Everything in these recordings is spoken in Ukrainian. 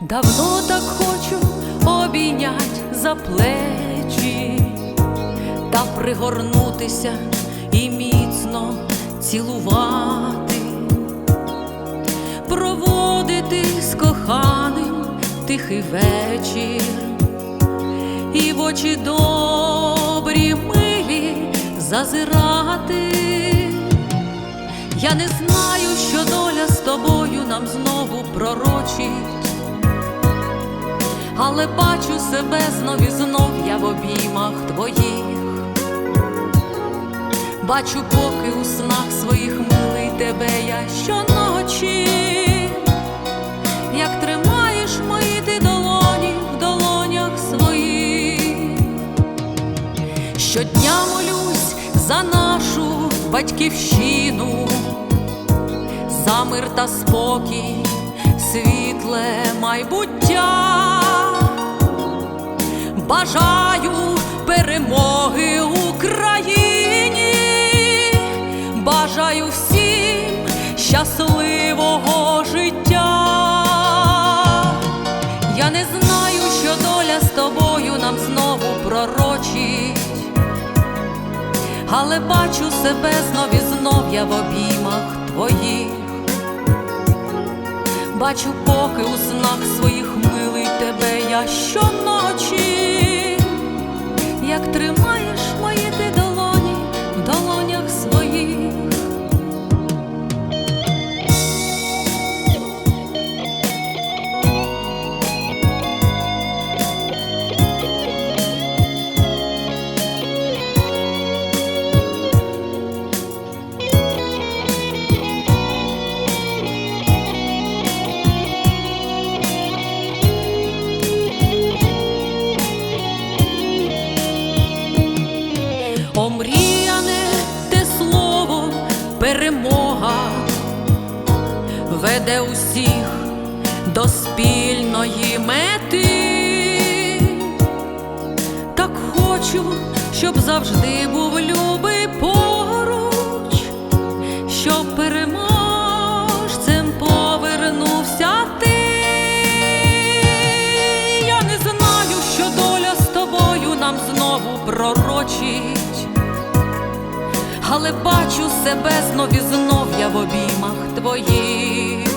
Давно так хочу обійнять за плечі та пригорнутися і міцно цілувати, проводити з коханим тихий вечір, і в очі добрі милі зазирати. Я не знаю, що доля з тобою нам знову пророчить, але бачу себе знов і знов я в обіймах твоїх. Бачу, поки у снах своїх милий тебе я щоночі, як тримаєш мої ти долоні в долонях своїх. Щодня молюсь за нашу батьківщину, за мир та спокій, світле майбуття. Бажаю перемоги Україні, бажаю всім щасливого життя. Я не знаю, що доля з тобою нам знову пророчить, але бачу себе знов і знов я в обіймах твоїх. Бачу, поки у снах своїх милий тебе я щоночі, перемога веде усіх до спільної мети. Так хочу, щоб завжди був любий поруч, щоб переможцем але бачу себе знов і знов я в обіймах твоїх.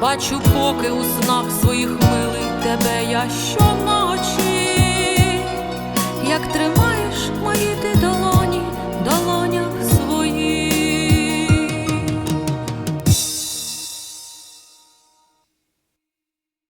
Бачу, поки у снах своїх милий тебе я щоночі,